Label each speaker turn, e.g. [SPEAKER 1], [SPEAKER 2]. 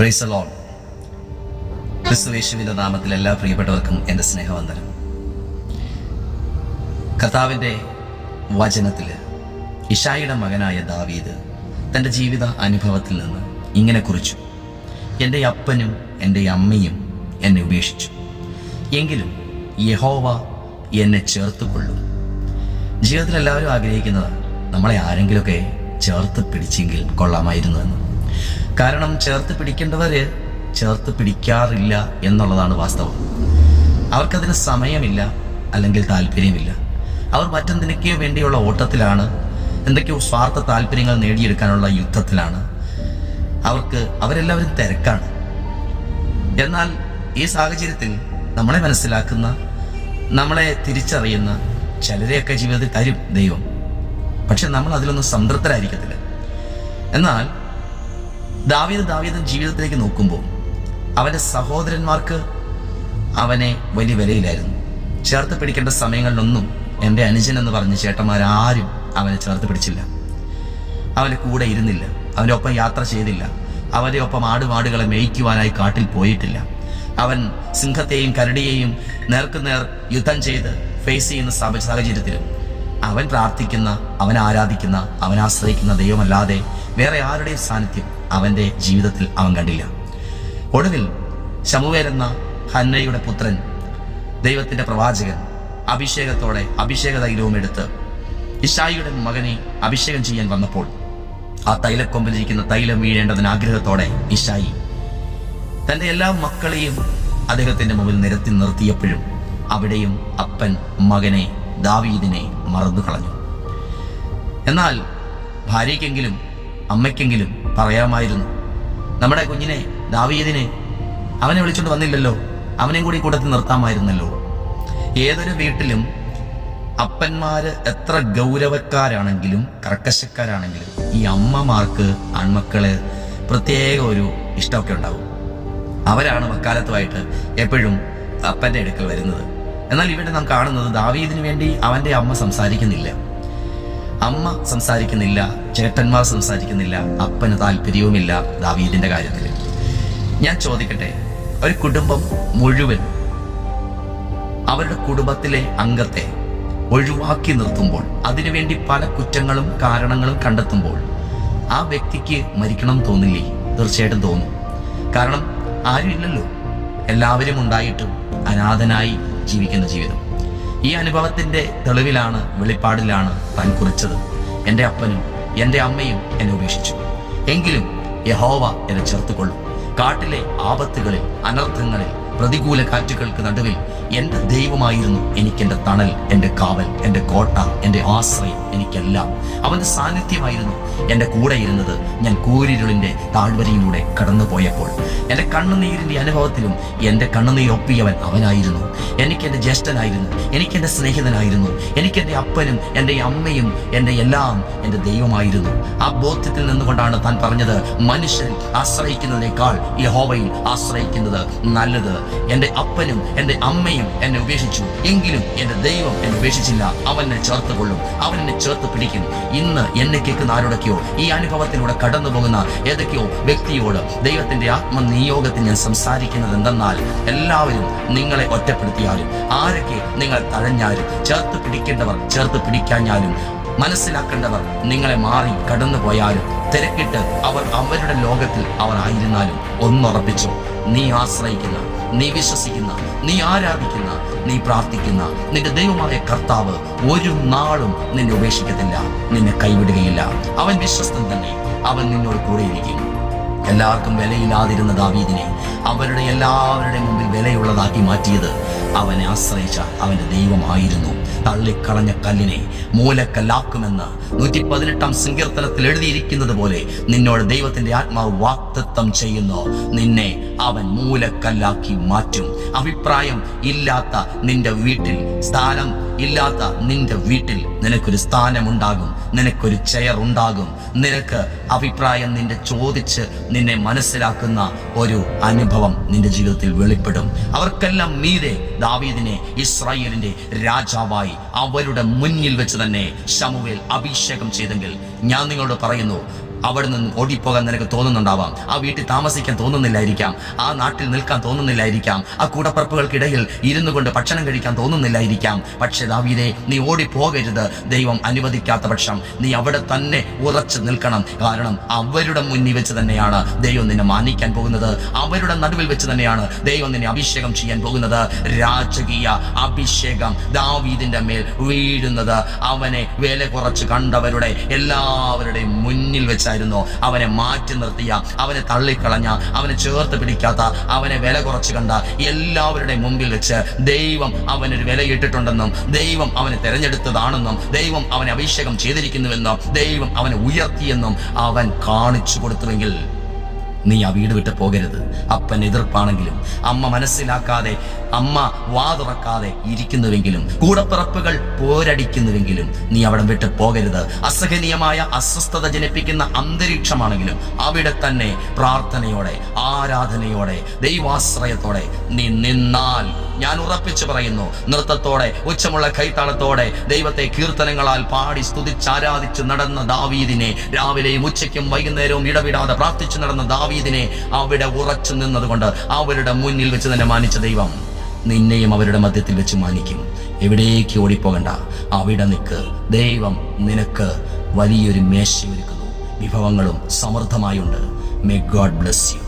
[SPEAKER 1] Price loan ക്രിസ്തുവേശുവിന്റെ നാമത്തിൽ എല്ലാ പ്രിയപ്പെട്ടവർക്കും എന്റെ സ്നേഹവന്ദനം. കർത്താവിന്റെ വചനത്തിൽ ഇഷായിയുടെ മകനായ ദാവീദ് തന്റെ ജീവിത അനുഭവത്തിൽ നിന്ന് ഇങ്ങനെ കുറിച്ചു. എന്റെ അപ്പനും എന്റെ അമ്മയും എന്നെ ഉപേക്ഷിച്ചു. എങ്കിലും യഹോവ എന്നെ ചേർത്തുകൊള്ളും. ജീവിതത്തിൽ എല്ലാവരും ആഗ്രഹിക്കുന്നത് നമ്മളെ ആരെങ്കിലുമൊക്കെ ചേർത്ത് പിടിച്ചെങ്കിൽ കൊള്ളാമായിരുന്നു എന്ന്. കാരണം ചേർത്ത് പിടിക്കേണ്ടവര് ചേർത്ത് പിടിക്കാറില്ല എന്നുള്ളതാണ് വാസ്തവം. അവർക്കതിന് സമയമില്ല അല്ലെങ്കിൽ താല്പര്യമില്ല. അവർ മറ്റെന്തിനൊക്കെയോ വേണ്ടിയുള്ള ഓട്ടത്തിലാണ് എന്തൊക്കെയോ സ്വാർത്ഥ താല്പര്യങ്ങൾ നേടിയെടുക്കാനുള്ള യുദ്ധത്തിലാണ്. അവർക്ക് അവരെല്ലാവരും തിരക്കാണ്. എന്നാൽ ഈ സാഹചര്യത്തിൽ നമ്മളെ മനസ്സിലാക്കുന്ന നമ്മളെ തിരിച്ചറിയുന്ന ചിലരെയൊക്കെ ജീവിതത്തിൽ തരും ദൈവം. പക്ഷെ നമ്മൾ അതിലൊന്നും സംതൃപ്തരായിരിക്കത്തില്ല. എന്നാൽ ദാവീദ് ദാവീദൻ ജീവിതത്തിലേക്ക് നോക്കുമ്പോൾ അവന്റെ സഹോദരന്മാർക്ക് അവനെ വലിയ വിലയിലായിരുന്നു ചേർത്ത് പിടിക്കേണ്ട സമയങ്ങളിലൊന്നും എന്റെ അനുജൻ എന്ന് പറഞ്ഞ ചേട്ടന്മാരാരും അവനെ ചേർത്ത് പിടിച്ചില്ല. അവന്റെ കൂടെ ഇരുന്നില്ല. അവന്റെ ഒപ്പം യാത്ര ചെയ്തില്ല. അവന്റെ ഒപ്പം ആടുമാടുകളെ മേയ്ക്കുവാനായി കാട്ടിൽ പോയിട്ടില്ല. അവൻ സിംഹത്തെയും കരടിയെയും നേർക്കുനേർ യുദ്ധം ചെയ്ത് ഫേസ് ചെയ്യുന്ന സാഹ- സാഹചര്യത്തിലും അവൻ പ്രാർത്ഥിക്കുന്ന അവൻ ആരാധിക്കുന്ന അവൻ ആശ്രയിക്കുന്ന ദൈവമല്ലാതെ വേറെ ആരുടെയും സാന്നിധ്യം അവന്റെ ജീവിതത്തിൽ അവൻ കണ്ടില്ല. ഒടുവിൽ ശമുവേലെന്ന ഹന്നയുടെ പുത്രൻ ദൈവത്തിന്റെ പ്രവാചകൻ അഭിഷേകത്തോടെ അഭിഷേക തൈലവും എടുത്ത് ഇഷായിയുടെ മകനെ അഭിഷേകം ചെയ്യാൻ വന്നപ്പോൾ ആ തൈലക്കൊമ്പിലിരിക്കുന്ന തൈലം വീഴേണ്ടതിന് ആഗ്രഹത്തോടെ ഇഷായി തന്റെ എല്ലാ മക്കളെയും അദ്ദേഹത്തിന്റെ മുമ്പിൽ നിരത്തി നിർത്തിയപ്പോഴും അവിടെയും അപ്പൻ മകനെ ദാവീദിനെ മറന്നു കളഞ്ഞു. എന്നാൽ ഭാര്യയ്ക്കെങ്കിലും അമ്മയ്ക്കെങ്കിലും പറയാമായിരുന്നു നമ്മുടെ കുഞ്ഞിനെ ദാവീദിനെ അവനെ വിളിച്ചോണ്ട് വന്നില്ലല്ലോ അവനെയും കൂടി കൂട്ടത്തിൽ നിർത്താമായിരുന്നല്ലോ. ഏതൊരു വീട്ടിലും അപ്പന്മാര് എത്ര ഗൗരവക്കാരാണെങ്കിലും കർക്കശക്കാരാണെങ്കിലും ഈ അമ്മമാർക്ക് ആൺമക്കൾ പ്രത്യേക ഒരു ഇഷ്ടമൊക്കെ ഉണ്ടാവും. അവരാണ് വക്കാലത്തുമായിട്ട് എപ്പോഴും അപ്പന്റെ അടുക്കൽ വരുന്നത്. എന്നാൽ ഇവിടെ നാം കാണുന്നത് ദാവീദിന് വേണ്ടി അവന്റെ അമ്മ സംസാരിക്കുന്നില്ല. അമ്മ സംസാരിക്കുന്നില്ല ചേട്ടന്മാർ സംസാരിക്കുന്നില്ല അപ്പന് താല്പര്യവുമില്ല ദാവീദിന്റെ കാര്യത്തിൽ. ഞാൻ ചോദിക്കട്ടെ ഒരു കുടുംബം മുഴുവൻ അവരുടെ കുടുംബത്തിലെ അംഗത്തെ ഒഴിവാക്കി നിർത്തുമ്പോൾ അതിനുവേണ്ടി പല കുറ്റങ്ങളും കാരണങ്ങളും കണ്ടെത്തുമ്പോൾ ആ വ്യക്തിക്ക് മരിക്കണം തോന്നില്ലേ? തീർച്ചയായിട്ടും തോന്നും. കാരണം ആരും ഇല്ലല്ലോ എല്ലാവരും ഉണ്ടായിട്ടും അനാഥനായി ജീവിക്കുന്ന ജീവിതം. ഈ അനുഭവത്തിന്റെ തെളിവിലാണ് വെളിപ്പാടിലാണ് താൻ കുറിച്ചത്. എന്റെ അപ്പനും എന്റെ അമ്മയും എന്നെ ഉപേക്ഷിച്ചു. എങ്കിലും യഹോവ എന്നെ ചേർത്തുകൊള്ളും. കാട്ടിലെ ആപത്തുകളിൽ അനർത്ഥങ്ങളിൽ പ്രതികൂല കാറ്റുകൾക്ക് നടുവിൽ എന്റെ ദൈവമായിരുന്നു എനിക്ക് എന്റെ തണൽ എന്റെ കാവൽ എന്റെ കോട്ട എന്റെ ആശ്രയം എനിക്കെല്ലാം. അവന്റെ സാന്നിധ്യമായിരുന്നു എന്റെ കൂടെ ഇരുന്നത് ഞാൻ കൂരിരുളിന്റെ താഴ്വരയിലൂടെ കടന്നുപോയപ്പോൾ. എന്റെ കണ്ണുനീരിന്റെ അനുഭവത്തിലും എന്റെ കണ്ണുനീർ ഒപ്പിയവൻ അവനായിരുന്നു. എനിക്ക് എന്റെ ജ്യേഷ്ഠനായിരുന്നു എനിക്ക് എന്റെ സ്നേഹിതനായിരുന്നു എനിക്ക് എന്റെ അപ്പനും എന്റെ അമ്മയും എന്റെ എല്ലാം എന്റെ ദൈവമായിരുന്നു. ആ ബോധ്യത്തിൽ നിന്നുകൊണ്ടാണ് താൻ പറഞ്ഞത് മനുഷ്യൻ ആശ്രയിക്കുന്നതിനേക്കാൾ യഹോവയിൽ ആശ്രയിക്കുന്നത് നല്ലത് എന്റെ അപ്പനും എന്റെ അമ്മയും എന്നെ ഉപേക്ഷിച്ചു. എങ്കിലും എന്റെ ദൈവം എന്നെ ഉപേക്ഷിച്ചില്ല. അവൻ എന്നെ ചേർത്ത് കൊള്ളും. അവൻ എന്നെ ചേർത്ത് പിടിക്കും. ഇന്ന് എന്നെ കേൾക്കുന്ന ആരോടൊക്കെയോ ഈ അനുഭവത്തിലൂടെ കടന്നു പോകുന്ന ഏതൊക്കെയോ വ്യക്തിയോട് ദൈവത്തിന്റെ ആത്മനിയോഗത്തിൽ ഞാൻ സംസാരിക്കുന്നത് എന്തെന്നാൽ എല്ലാവരും നിങ്ങളെ ഒറ്റപ്പെടുത്തിയാലും ആരൊക്കെ നിങ്ങൾ തഴഞ്ഞാലും ചേർത്ത് പിടിക്കേണ്ടവർ ചേർത്ത് പിടിക്കാഞ്ഞാലും മനസ്സിലാക്കേണ്ടവർ നിങ്ങളെ മാറി കടന്നുപോയാലും തിരക്കിട്ട് അവർ അവരുടെ ലോകത്തിൽ അവർ ആയിരുന്നാലും ഒന്നുറപ്പിച്ചു. നീ ആശ്രയിക്കുന്ന നീ വിശ്വസിക്കുന്ന നീ ആരാധിക്കുന്ന നീ പ്രാർത്ഥിക്കുന്ന നിന്റെ ദൈവമായ കർത്താവ് ഒരു നാളും നിന്നെ ഉപേക്ഷിക്കത്തില്ല നിന്നെ കൈവിടുകയില്ല. അവൻ വിശ്വസ്തൻ തന്നെ. അവൻ നിന്നോട് കൂടെയിരിക്കും. എല്ലാവർക്കും വിലയില്ലാതിരുന്ന ദാവീദിനെ അവരുടെ എല്ലാവരുടെയും മുമ്പിൽ വിലയുള്ളതാക്കി മാറ്റിയത് അവനെ ആശ്രയിച്ച അവന്റെ ദൈവമായിരുന്നു. തള്ളിക്കളഞ്ഞ കല്ലിനെ മൂലക്കല്ലാക്കുമെന്ന് നൂറ്റി പതിനെട്ടാം സങ്കീർത്തനത്തിൽ എഴുതിയിരിക്കുന്നത് പോലെ നിന്നോട് ദൈവത്തിന്റെ ആത്മാവ് വാക്തത്വം ചെയ്യുന്നു. നിന്നെ അവൻ മൂലക്കല്ലാക്കി മാറ്റും. അഭിപ്രായം ഇല്ലാത്ത നിന്റെ വീട്ടിൽ സ്ഥാനം ഇല്ലാത്ത നിന്റെ വീട്ടിൽ നിനക്കൊരു സ്ഥാനമുണ്ടാകും നിനക്കൊരു ചെയർ ഉണ്ടാകും നിനക്ക് അഭിപ്രായം നിന്റെ ചോദിച്ച് നിന്നെ മനസ്സിലാക്കുന്ന ഒരു അനുഭവം നിന്റെ ജീവിതത്തിൽ വെളിപ്പെടും. അവർക്കെല്ലാം മീതെ ദാവീദിനെ ഇസ്രായേലിന്റെ രാജാവായി അവരുടെ മുന്നിൽ വെച്ച് തന്നെ ശമുവേൽ അഭിഷേകം ചെയ്തെങ്കിൽ ഞാൻ നിങ്ങളോട് പറയുന്നു അവിടെ നിന്ന് ഓടിപ്പോകാൻ നിനക്ക് തോന്നുന്നുണ്ടാവാം. ആ വീട്ടിൽ താമസിക്കാൻ തോന്നുന്നില്ലായിരിക്കാം. ആ നാട്ടിൽ നിൽക്കാൻ തോന്നുന്നില്ലായിരിക്കാം. ആ കൂടപ്പറപ്പുകൾക്കിടയിൽ ഇരുന്നു കൊണ്ട് ഭക്ഷണം കഴിക്കാൻ തോന്നുന്നില്ലായിരിക്കാം. പക്ഷെ ദാവീദേ നീ ഓടിപ്പോകരുത്. ദൈവം അനുവദിക്കാത്ത പക്ഷം നീ അവിടെ തന്നെ ഉറച്ചു നിൽക്കണം. കാരണം അവരുടെ മുന്നിൽ വെച്ച് തന്നെയാണ് ദൈവം നിന്നെ മാനിക്കാൻ പോകുന്നത്. അവരുടെ നടുവിൽ വെച്ച് തന്നെയാണ് ദൈവം നിന്നെ അഭിഷേകം ചെയ്യാൻ പോകുന്നത്. രാജകീയ അഭിഷേകം ദാവീദിന്റെ മേൽ വീഴുന്നത്. അവനെ വില കുറച്ച് കണ്ടവരുടെ എല്ലാവരുടെയും മുന്നിൽ വെച്ചായിരുന്നു അവനെ മാറ്റി നിർത്തിയ അവനെ തള്ളിക്കളഞ്ഞ അവനെ ചേർത്ത് പിടിക്കാത്ത അവനെ വില കുറച്ച് കണ്ട എല്ലാവരുടെയും മുമ്പിൽ വെച്ച് ദൈവം അവനൊരു വിലയിട്ടിട്ടുണ്ടെന്നും ദൈവം അവനെ തിരഞ്ഞെടുത്തതാണെന്നും ദൈവം അവനെ അഭിഷേകം ചെയ്തിരിക്കുന്നുവെന്നും ദൈവം അവനെ ഉയർത്തിയെന്നും അവൻ കാണിച്ചു കൊടുത്തുവെങ്കിൽ നീ ആ വീട് വിട്ട് പോകരുത്. അപ്പൻ എതിർപ്പാണെങ്കിലും അമ്മ മനസ്സിലാക്കാതെ അമ്മ വാ തുറക്കാതെ ഇരിക്കുന്നുവെങ്കിലും കൂടപ്പിറപ്പുകൾ പോരടിക്കുന്നുവെങ്കിലും നീ അവിടെ വിട്ട് പോകരുത്. അസഹനീയമായ അസ്വസ്ഥത ജനിപ്പിക്കുന്ന അന്തരീക്ഷമാണെങ്കിലും അവിടെ തന്നെ പ്രാർത്ഥനയോടെ ആരാധനയോടെ ദൈവാശ്രയത്തോടെ നീ നിന്നാൽ. ഞാൻ ഉറപ്പിച്ചു പറയുന്നു നൃത്തത്തോടെ ഉച്ചമുള്ള കൈത്താളത്തോടെ ദൈവത്തെ കീർത്തനങ്ങളാൽ പാടി സ്തുതിച്ച് സ്തുതിച്ചാരാധിച്ചു നടന്ന ദാവീദിനെ രാവിലെയും ഉച്ചയ്ക്കും വൈകുന്നേരവും ഇടവിടാതെ പ്രാർത്ഥിച്ചു നടന്ന ദാവീദിനെ അവിടെ ഉറച്ചു നിന്നതുകൊണ്ട് അവരുടെ മുന്നിൽ വെച്ച് തന്നെ മാനിച്ച ദൈവം നിന്നെയും അവരുടെ മധ്യത്തിൽ വെച്ച് മാനിക്കും. എവിടേക്ക് ഓടിപ്പോകണ്ട? അവിടെ നിൽക്ക്. ദൈവം നിനക്ക് വലിയൊരു മേശയൊരുക്കുന്നു വിഭവങ്ങളും സമൃദ്ധമായുണ്ട്. May God bless you